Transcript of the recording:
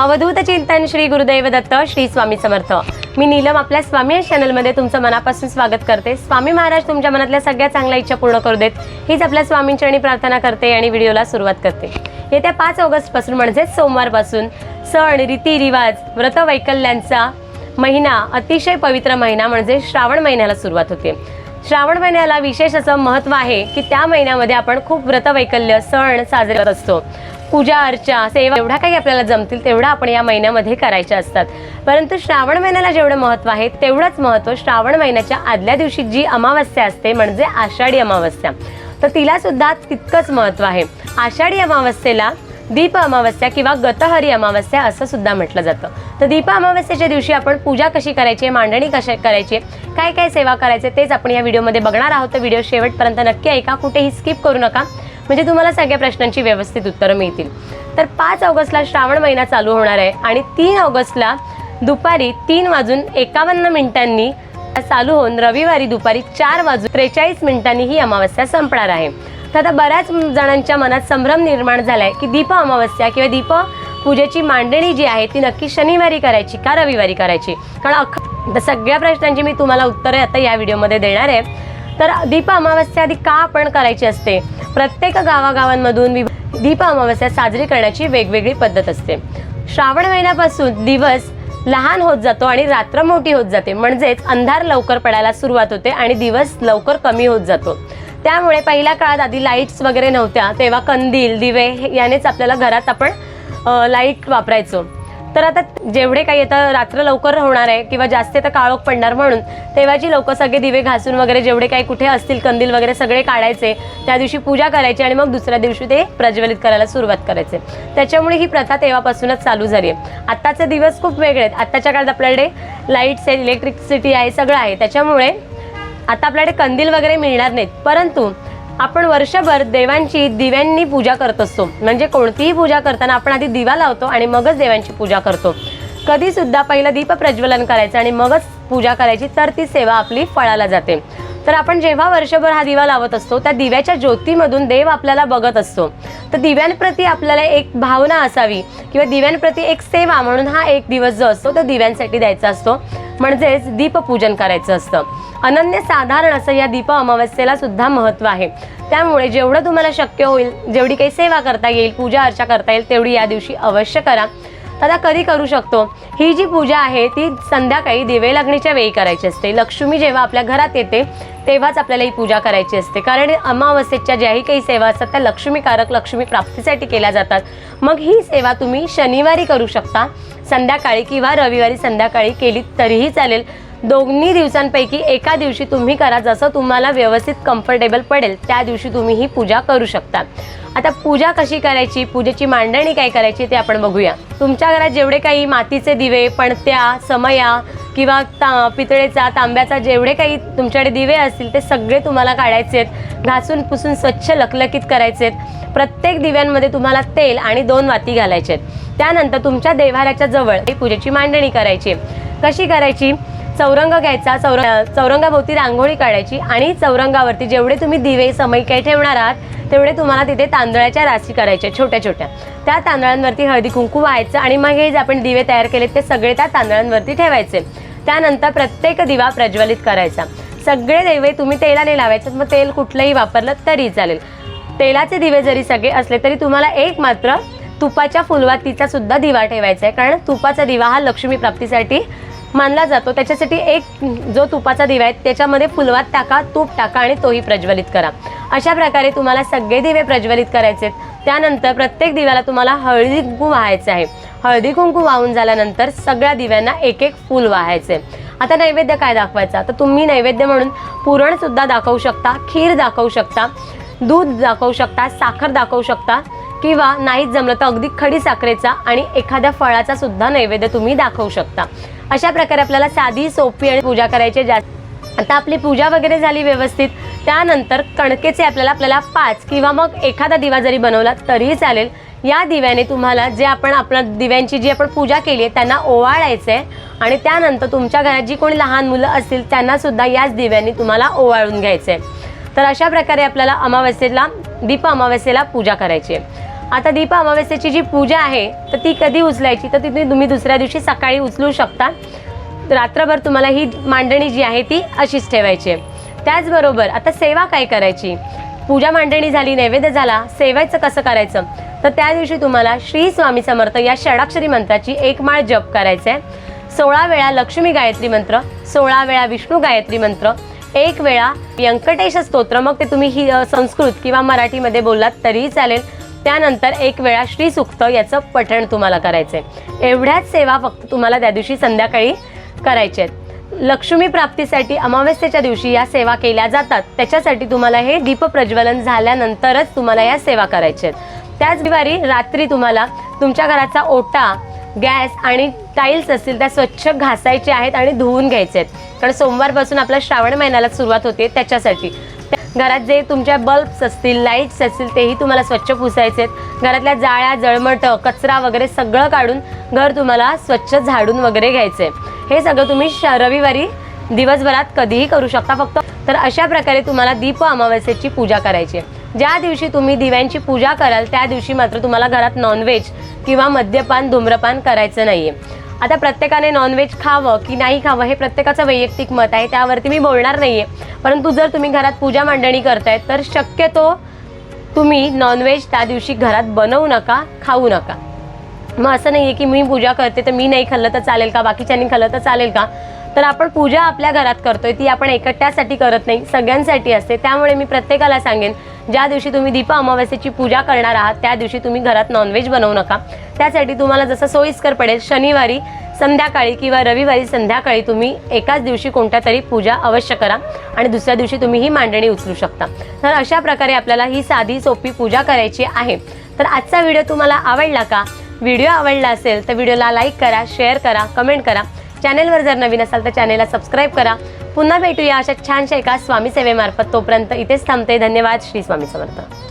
अवधूत चिंतन श्री गुरुदैव दत्त श्री स्वामी समर्थ. मी नीलम आपल्या स्वामी या चॅनलमध्ये तुमचं मनापासून स्वागत करते. स्वामी महाराज तुमच्या मनातल्या सगळ्या चांगल्या इच्छा पूर्ण करू देत हीच आपल्या स्वामींचरणी प्रार्थना करते आणि व्हिडिओला सुरुवात करते. येत्या पाच ऑगस्टपासून म्हणजेच सोमवारपासून सण रीतिरिवाज व्रतवैकल्यांचा महिना अतिशय पवित्र महिना म्हणजे श्रावण महिन्याला सुरुवात होते. श्रावण महिन्याला विशेष असं महत्त्व आहे की त्या महिन्यामध्ये आपण खूप व्रतवैकल्य सण साजरे करत असतो. पूजा अर्चा सेवा एवढ्या काही आपल्याला जमतील तेवढा आपण या महिन्यामध्ये करायच्या असतात. परंतु श्रावण महिन्याला जेवढं महत्त्व आहे तेवढंच महत्त्व श्रावण महिन्याच्या आदल्या दिवशी जी अमावस्या असते म्हणजे आषाढी अमावस्या. तर तिला सुद्धा तितकंच महत्त्व आहे. आषाढी अमावस्येला दीप अमावस्या किंवा गतहरी अमावस्या असं सुद्धा म्हटलं जातं. तर दीप अमावस्येच्या दिवशी आपण पूजा कशी करायची मांडणी कशी करायची काय काय सेवा करायचे तेच आपण या व्हिडिओमध्ये बघणार आहोत. तर व्हिडिओ शेवटपर्यंत नक्की ऐका कुठेही स्किप करू नका. म्हणजे तुम्हाला सगळ्या प्रश्नांची व्यवस्थित उत्तरं मिळतील. तर पाच ऑगस्टला श्रावण महिना चालू होणार आहे आणि तीन ऑगस्टला दुपारी तीन वाजून एकावन्न मिनिटांनी चालू होऊन रविवारी दुपारी चार वाजून त्रेचाळीस मिनिटांनी ही अमावस्या संपणार आहे. तर आता बऱ्याच जणांच्या मनात संभ्रम निर्माण झालाय की दीप अमावस्या किंवा दीप पूजेची मांडणी जी आहे ती नक्की शनिवारी करायची का रविवारी करायची? कारण अख सगळ्या प्रश्नांची मी तुम्हाला उत्तरे आता या व्हिडिओमध्ये देणार आहे. तर दीप अमावस्या आधी का आपण करायची असते? प्रत्येक गावागावांमधून विभ- दीप अमावस्या साजरी करण्याची वेगवेगळी पद्धत असते. श्रावण महिन्यापासून दिवस लहान होत जातो आणि रात्र मोठी होत जाते. म्हणजेच अंधार लवकर पडायला सुरुवात होते आणि दिवस लवकर कमी होत जातो. त्यामुळे पहिल्या काळात आधी लाईट्स वगैरे नव्हत्या तेव्हा कंदील दिवे यानेच आपल्याला घरात आपण लाइट वापरायचो. तर आता जेवढे काही आता रात्र लवकर होणार आहे किंवा जास्त आता काळोख पडणार म्हणून तेव्हाची लोक सगळे दिवे घासून वगैरे जेवढे काही कुठे असतील कंदील वगैरे सगळे काढायचे त्या दिवशी पूजा करायची आणि मग दुसऱ्या दिवशी ते प्रज्वलित करायला सुरुवात करायचे. त्याच्यामुळे ही प्रथा तेव्हापासूनच चालू झाली आहे. आत्ताचे दिवस खूप वेगळे आहेत. आत्ताच्या काळात आपल्याकडे लाईट्स आहे इलेक्ट्रिसिटी आहे सगळं आहे. त्याच्यामुळे आता आपल्याकडे कंदील वगैरे मिळणार नाहीत. परंतु आपण वर्षभर देवांची दिव्यांनी पूजा करत असतो. म्हणजे कोणतीही पूजा करताना आपण आधी दिवा लावतो आणि मगच देवांची पूजा करतो. कधीसुद्धा पहिलं दीप प्रज्वलन करायचं आणि मगच पूजा करायची तर ती सेवा आपली फळाला जाते. तर आपण जेव्हा वर्षभर हा दिवा लावत असतो त्या दिव्याच्या ज्योतीमधून देव आपल्याला बघत असतो. तर दिव्यांप्रती आपल्याला एक भावना असावी किंवा दिव्यांप्रती एक सेवा म्हणून हा एक दिवस जो असतो तो दिव्यांसाठी द्यायचा असतो. म्हणजेच दीपपूजन करायचं असतं. अनन्य साधारण असं या दीप अमावस्येला सुद्धा महत्त्व आहे. त्यामुळे जेवढं तुम्हाला शक्य होईल जेवढी काही सेवा करता येईल पूजा अर्चा करता येईल तेवढी या दिवशी अवश्य करा. आता कधी करू शकतो? ही जी पूजा आहे ती संध्याकाळी दिवे लागणीच्या वेळी करायची असते. लक्ष्मी जेव्हा आपल्या घरात येते तेव्हाच आपल्याला ही पूजा करायची असते. कारण अमावस्येच्या ज्याही काही सेवा असतात त्या लक्ष्मीकारक लक्ष्मी प्राप्तीसाठी केल्या जातात. मग ही सेवा तुम्ही शनिवारी करू शकता. संध्याकाळी किंवा रविवारी संध्याकाळी केली तरीही चालेल. दोन्ही दिवसांपैकी एका दिवशी तुम्ही करा जसं तुम्हाला व्यवस्थित कम्फर्टेबल पडेल त्या दिवशी तुम्ही ही पूजा करू शकता. आता पूजा कशी करायची पूजेची मांडणी काय करायची ते आपण बघूया. तुमच्या घरात जेवढे काही मातीचे दिवे पणत्या समया किंवा ता पितळेचा तांब्याचा जेवढे काही तुमच्याकडे दिवे असतील ते सगळे तुम्हाला काढायचे आहेत. घासून पुसून स्वच्छ लकलकीत करायचे आहेत. प्रत्येक दिव्यांमध्ये तुम्हाला तेल आणि दोन वाती घालायचे आहेत. त्यानंतर तुमच्या देव्हाऱ्याच्या जवळ पूजेची मांडणी करायची कशी करायची? चौरंग घ्यायचा चौरंग चौरंगाभोवती रांगोळी काढायची आणि चौरंगावरती जेवढे तुम्ही दिवे समय काही ठेवणार आहात तेवढे तुम्हाला तिथे तांदळाच्या राशी करायच्या छोट्या छोट्या. त्या तांदळांवरती हळदी कुंकू व्हायचं आणि मग हे जे आपण दिवे तयार केले ते सगळे त्या तांदळांवरती ठेवायचे. त्यानंतर प्रत्येक दिवा प्रज्वलित करायचा. सगळे दिवे तुम्ही तेलाने लावायचं मग तेल कुठलंही वापरलं तरी चालेल. तेलाचे दिवे जरी सगळे असले तरी तुम्हाला एक मात्र तुपाच्या फुलवातीचा सुद्धा दिवा ठेवायचा आहे कारण तुपाचा दिवा हा लक्ष्मी प्राप्तीसाठी मानला जातो. त्याच्यासाठी एक जो तुपाचा दिवा आहे त्याच्यामध्ये फुलवात टाका तूप टाका आणि तोही प्रज्वलित करा. अशा प्रकारे तुम्हाला सगळे दिवे प्रज्वलित करायचे आहेत. त्यानंतर प्रत्येक दिव्याला तुम्हाला हळदी कुंकू व्हायचं आहे. हळदी कुंकू वाहून झाल्यानंतर सगळ्या दिव्यांना एक एक फूल वाहायचे आता नैवेद्य काय दाखवायचा? तर तुम्ही नैवेद्य म्हणून पुरणसुद्धा दाखवू शकता खीर दाखवू शकता दूध दाखवू शकता साखर दाखवू शकता किंवा नाहीच जमलं तर अगदी खडी साखरेचा आणि एखाद्या फळाचा सुद्धा नैवेद्य तुम्ही दाखवू शकता. अशा प्रकारे आपल्याला साधी सोपी आणि पूजा करायची जास्त आता आपली पूजा वगैरे झाली व्यवस्थित त्यानंतर कणकेचे आपल्याला आपल्याला पाच किंवा मग एखादा दिवा जरी बनवला तरीही चालेल. या दिव्याने तुम्हाला जे आपण आपल्या दिव्यांची जी आपण पूजा केली आहे त्यांना ओवाळायचं आहे आणि त्यानंतर तुमच्या घरात जी कोणी लहान मुलं असतील त्यांनासुद्धा याच दिव्यांनी तुम्हाला ओवाळून घ्यायचं आहे तर अशा प्रकारे आपल्याला अमावस्येला दीप अमावस्येला पूजा करायची आहे. आता दीप अमावस्येची जी पूजा आहे तर ती कधी उचलायची तर तिथे तुम्ही दुसऱ्या दिवशी सकाळी उचलू शकता रात्रभर तुम्हाला ही मांडणी जी आहे ती अशीच ठेवायची आहे. त्याचबरोबर आता सेवा काय करायची? पूजा मांडणी झाली नैवेद्य झाला सेवायचं कसं करायचं? तर त्या दिवशी तुम्हाला श्री स्वामी समर्थ या षडाक्षरी मंत्राची एक माळ जप करायचं आहे सोळा वेळा लक्ष्मी गायत्री मंत्र सोळा वेळा विष्णू गायत्री मंत्र एक वेळा व्यंकटेश स्तोत्र. मग ते तुम्ही ही संस्कृत किंवा मराठीमध्ये बोललात तरीही चालेल. त्यानंतर एक वेळा श्री सुक्त याचं पठण तुम्हाला करायचं आहे एवढ्याच सेवा फक्त तुम्हाला त्या दिवशी संध्याकाळी करायचे आहेत. लक्ष्मी प्राप्तीसाठी अमावस्येच्या दिवशी या सेवा केल्या जातात. त्याच्यासाठी तुम्हाला हे दीप प्रज्वलन झाल्यानंतरच तुम्हाला या सेवा करायच्या आहेत. त्याच दिवारी रात्री तुम्हाला तुमच्या घराचा ओटा गॅस आणि टाईल्स असतील त्या स्वच्छ घासायचे आहेत आणि धुवून घ्यायचे आहेत. कारण सोमवारपासून आपला श्रावण महिन्याला सुरुवात होते त्याच्यासाठी. घरात जे तुमच्या बल्ब्स असतील लाईट्स असतील तेही तुम्हाला स्वच्छ पुसायचे आहेत घरातल्या जाळ्या जळमट कचरा वगैरे सगळं काढून घर तुम्हाला स्वच्छ झाडून वगैरे घ्यायचं आहे हे सगळं तुम्ही श रविवारी दिवसभरात कधीही करू शकता फक्त. तर अशा प्रकारे तुम्हाला दीप अमावस्येची पूजा करायची आहे. ज्या दिवशी तुम्ही दिव्यांची पूजा कराल त्या दिवशी मात्र तुम्हाला घरात नॉनव्हेज किंवा मद्यपान धूम्रपान करायचं नाही आहे आता प्रत्येकाने नॉनव्हेज खावं की नाही खावं हे प्रत्येकाचं वैयक्तिक मत आहे त्यावरती मी बोलणार नाही आहे परंतु जर तुम्ही घरात पूजा मांडणी करताय तर शक्यतो तुम्ही नॉनव्हेज त्या दिवशी घरात बनवू नका खाऊ नका. मग असं नाही आहे की मी पूजा करते तर मी नाही खाल्लं तर चालेल का? बाकीच्यांनी खाल्लं तर चालेल का? तर आपण पूजा आपल्या घरात करतोय ती आपण एकट्यासाठी करत नाही सगळ्यांसाठी असते. त्यामुळे मी प्रत्येकाला सांगेन ज्या दिवशी तुम्ही दीप अमावस्येची पूजा करणार आहात त्या दिवशी तुम्ही घरात नॉनव्हेज बनवू नका. त्यासाठी तुम्हाला जसं सोयीस्कर पडेल शनिवारी संध्याकाळी किंवा रविवारी संध्याकाळी तुम्ही एकाच दिवशी कोणत्या तरी पूजा अवश्य करा आणि दुसऱ्या दिवशी तुम्ही ही मांडणी उचलू शकता. तर अशा प्रकारे आपल्याला ही साधी सोपी पूजा करायची आहे. तर आजचा व्हिडिओ तुम्हाला आवडला का? व्हिडिओ आवडला असेल तर व्हिडिओला लाईक करा शेअर करा कमेंट करा. चॅनेलवर जर नवीन असाल तर चॅनेलला सबस्क्राईब करा. पुन्हा भेटूया अशा छानशा एका स्वामी सेवेमार्फत. तोपर्यंत इथेच थांबते. धन्यवाद. श्री स्वामी समर्थ.